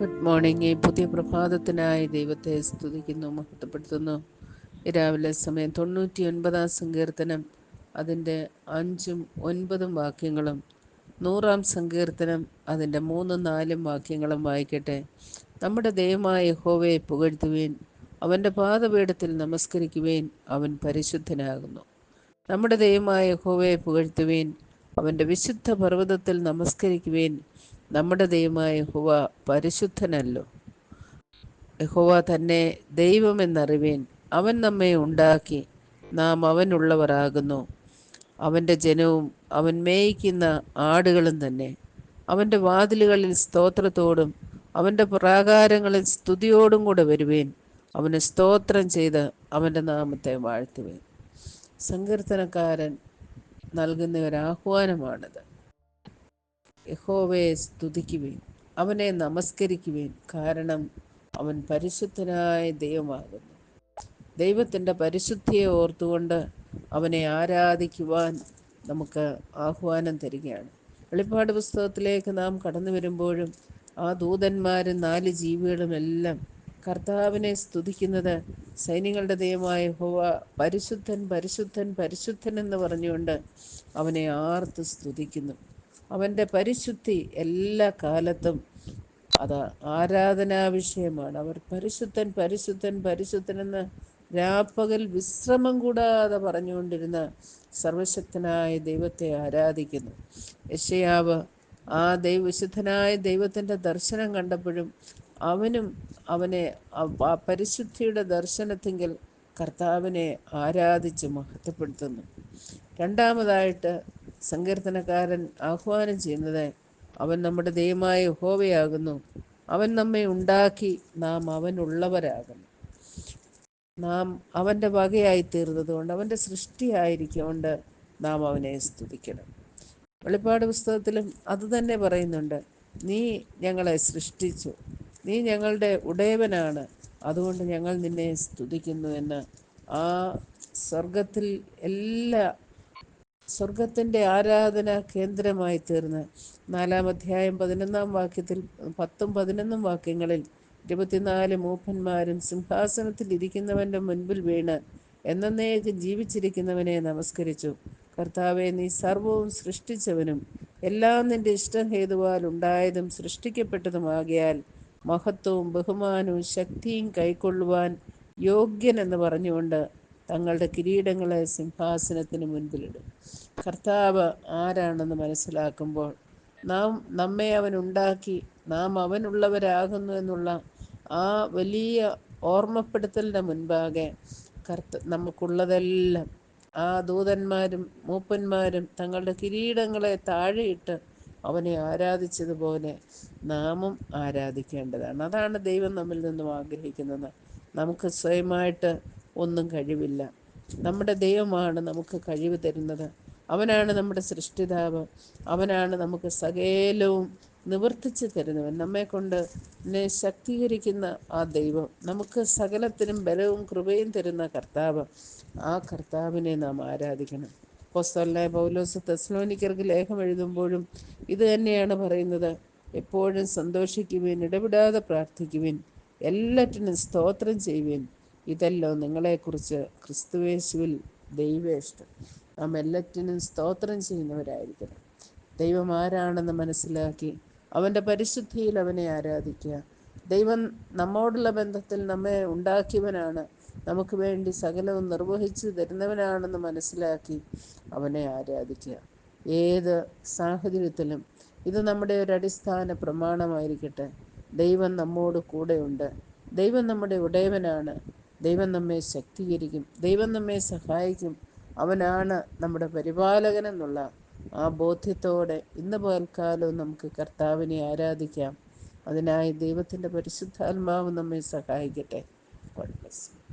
Morning ഈ പുതിയ പ്രഭാതത്തിനായി ദൈവത്തെ സ്തുതിക്കുന്നു മഹത്വപ്പെടുത്തുന്നു. രാവിലെ സമയം തൊണ്ണൂറ്റി ഒൻപതാം സങ്കീർത്തനം അതിന്റെ അഞ്ചും ഒൻപതും വാക്യങ്ങളും നൂറാം സങ്കീർത്തനം അതിന്റെ മൂന്നും നാലും വാക്യങ്ങളും വായിക്കട്ടെ. നമ്മുടെ ദൈവമായ യഹോവയെ പുകഴ്ത്തുവേൻ അവന്റെ പാദപീഠത്തിൽ നമസ്കരിക്കുവേൻ അവൻ പരിശുദ്ധനാകുന്നു. നമ്മുടെ ദൈവമായ യഹോവയെ പുകഴ്ത്തുവേൻ അവന്റെ വിശുദ്ധ പർവതത്തിൽ നമസ്കരിക്കുവേൻ നമ്മുടെ ദൈവമായ യഹുവ പരിശുദ്ധനല്ലോ. യഹോവ തന്നെ ദൈവമെന്നറിവേൻ അവൻ നമ്മെ ഉണ്ടാക്കി. നാം അവനുള്ളവരാകുന്നു. അവന്റെ ജനവും അവൻ മേയിക്കുന്ന ആടുകളും തന്നെ. അവന്റെ വാതിലുകളിൽ സ്തോത്രത്തോടും അവന്റെ പ്രാകാരങ്ങളിൽ സ്തുതിയോടും കൂടെ വരുവേൻ. അവന് സ്തോത്രം ചെയ്ത് അവന്റെ നാമത്തെ വാഴ്ത്തുവേൻ. സങ്കീർത്തനക്കാരൻ നൽകുന്ന ഒരു ആഹ്വാനമാണിത്. യഹോവയെ സ്തുതിക്കുവേൻ അവനെ നമസ്കരിക്കുവേൻ കാരണം അവൻ പരിശുദ്ധനായ ദൈവമാകുന്നു. ദൈവത്തിന്റെ പരിശുദ്ധിയെ ഓർത്തുകൊണ്ട് അവനെ ആരാധിക്കുവാൻ നമുക്ക് ആഹ്വാനം തരികയാണ്. വെളിപ്പാട് പുസ്തകത്തിലേക്ക് നാം കടന്നു വരുമ്പോഴും ആ ദൂതന്മാരും നാല് ജീവികളും എല്ലാം കർത്താവിനെ സ്തുതിക്കുന്നത് സൈന്യങ്ങളുടെ ദൈവമായ ഹോവ പരിശുദ്ധൻ പരിശുദ്ധൻ പരിശുദ്ധൻ എന്ന് പറഞ്ഞുകൊണ്ട് അവനെ ആർത്ത് സ്തുതിക്കുന്നു. അവന്റെ പരിശുദ്ധി എല്ലാ കാലത്തും അത് ആരാധനാ വിഷയമാണ്. അവർ പരിശുദ്ധൻ പരിശുദ്ധൻ എന്ന് രാപ്പകൽ വിശ്രമം കൂടാതെ പറഞ്ഞുകൊണ്ടിരുന്ന സർവശക്തനായ ദൈവത്തെ ആരാധിക്കുന്നു. യശയാവ് ആ ദൈവശുദ്ധനായ ദൈവത്തിന്റെ ദർശനം കണ്ടപ്പോഴും അവനും അവനെ ആ പരിശുദ്ധിയുടെ ദർശനത്തിങ്കിൽ കർത്താവിനെ ആരാധിച്ച് മഹത്വപ്പെടുത്തുന്നു. രണ്ടാമതായിട്ട് സങ്കീർത്തനക്കാരൻ ആഹ്വാനം ചെയ്യുന്നത് അവൻ നമ്മുടെ ദൈവമായ ഹോവയാകുന്നു അവൻ നമ്മെ ഉണ്ടാക്കി നാം അവനുള്ളവരാകുന്നു. നാം അവന്റെ വകയായി തീർന്നതുകൊണ്ട് അവന്റെ സൃഷ്ടിയായിരിക്കൊണ്ട് നാം അവനെ സ്തുതിക്കണം. വെളിപ്പാട് പുസ്തകത്തിലും അത് തന്നെ പറയുന്നുണ്ട് നീ ഞങ്ങളെ സൃഷ്ടിച്ചു. നീ ഞങ്ങളുടെ ഉടയവനാണ്. അതുകൊണ്ട് ഞങ്ങൾ നിന്നെ സ്തുതിക്കുന്നു എന്ന് ആ സ്വർഗത്തിൽ എല്ലാ സ്വർഗത്തിന്റെ ആരാധന കേന്ദ്രമായി തീർന്ന്. നാലാം അധ്യായം പതിനൊന്നാം വാക്യത്തിൽ പത്തും പതിനൊന്നും വാക്യങ്ങളിൽ ഇരുപത്തിനാല് മൂപ്പന്മാരും സിംഹാസനത്തിൽ ഇരിക്കുന്നവന്റെ മുൻപിൽ വീണ് എന്നേക്ക് ജീവിച്ചിരിക്കുന്നവനെ നമസ്കരിച്ചു. കർത്താവെ നീ സർവവും സൃഷ്ടിച്ചവനും എല്ലാം നിന്റെ ഇഷ്ടം ഹേതുവാൽ ഉണ്ടായതും സൃഷ്ടിക്കപ്പെട്ടതുമാകിയാൽ മഹത്വവും ബഹുമാനവും ശക്തിയും കൈക്കൊള്ളുവാൻ യോഗ്യൻ എന്ന് പറഞ്ഞുകൊണ്ട് തങ്ങളുടെ കിരീടങ്ങളെ സിംഹാസനത്തിന് മുൻപിലിടും. കർത്താവ് ആരാണെന്ന് മനസ്സിലാക്കുമ്പോൾ നാം നമ്മെ അവൻ ഉണ്ടാക്കി നാം അവനുള്ളവരാകുന്നു എന്നുള്ള ആ വലിയ ഓർമ്മപ്പെടുത്തലിന്റെ മുൻപാകെ കർത്ത നമുക്കുള്ളതെല്ലാം ആ ദൂതന്മാരും മൂപ്പന്മാരും തങ്ങളുടെ കിരീടങ്ങളെ താഴെയിട്ട് അവനെ ആരാധിച്ചതുപോലെ നാമും ആരാധിക്കേണ്ടതാണ്. അതാണ് ദൈവം നമ്മിൽ നിന്നും ആഗ്രഹിക്കുന്നത്. നമുക്ക് സ്വയമായിട്ട് ഒന്നും കഴിവില്ല. നമ്മുടെ ദൈവമാണ് നമുക്ക് കഴിവ് തരുന്നത്. അവനാണ് നമ്മുടെ സൃഷ്ടിതാവ്. അവനാണ് നമുക്ക് സകലവും നിവർത്തിച്ച് തരുന്നവൻ. നമ്മെ കൊണ്ട് ശക്തീകരിക്കുന്ന ആ ദൈവം നമുക്ക് സകലത്തിനും ബലവും കൃപയും തരുന്ന കർത്താവ്. ആ കർത്താവിനെ നാം ആരാധിക്കണം. പോസ്റ്റലിനെ പൗലോസ് തെസ്ലോനിക്കർക്ക് ലേഖം എഴുതുമ്പോഴും ഇത് തന്നെയാണ് പറയുന്നത്. എപ്പോഴും സന്തോഷിക്കുവിൻ ഇടപെടാതെ പ്രാർത്ഥിക്കുവിൻ എല്ലാറ്റിനും സ്തോത്രം ചെയ്യുവിൻ. ഇതല്ലോ നിങ്ങളെക്കുറിച്ച് ക്രിസ്തുവേശുവിൽ ദൈവേഷ്ടം. നാം എല്ലാറ്റിനും സ്തോത്രം ചെയ്യുന്നവരായിരിക്കണം. ദൈവം ആരാണെന്ന് മനസ്സിലാക്കി അവന്റെ പരിശുദ്ധിയിൽ അവനെ ആരാധിക്കുക. ദൈവം നമ്മോടുള്ള ബന്ധത്തിൽ നമ്മെ ഉണ്ടാക്കിയവനാണ്. നമുക്ക് വേണ്ടി സകലവും നിർവഹിച്ചു തരുന്നവനാണെന്ന് മനസ്സിലാക്കി അവനെ ആരാധിക്കുക. ഏത് സാഹചര്യത്തിലും ഇത് നമ്മുടെ ഒരു അടിസ്ഥാന പ്രമാണമായിരിക്കട്ടെ. ദൈവം നമ്മോട് കൂടെയുണ്ട്. ദൈവം നമ്മുടെ ഉടയവനാണ്. ദൈവം നമ്മെ ശക്തീകരിക്കും. ദൈവം നമ്മെ സഹായിക്കും. അവനാണ് നമ്മുടെ പരിപാലകൻ എന്നുള്ള ആ ബോധ്യത്തോടെ ഇന്ന് പകൽക്കാലവും നമുക്ക് കർത്താവിനെ ആരാധിക്കാം. അതിനായി ദൈവത്തിന്റെ പരിശുദ്ധാത്മാവ് നമ്മെ സഹായിക്കട്ടെ. God bless.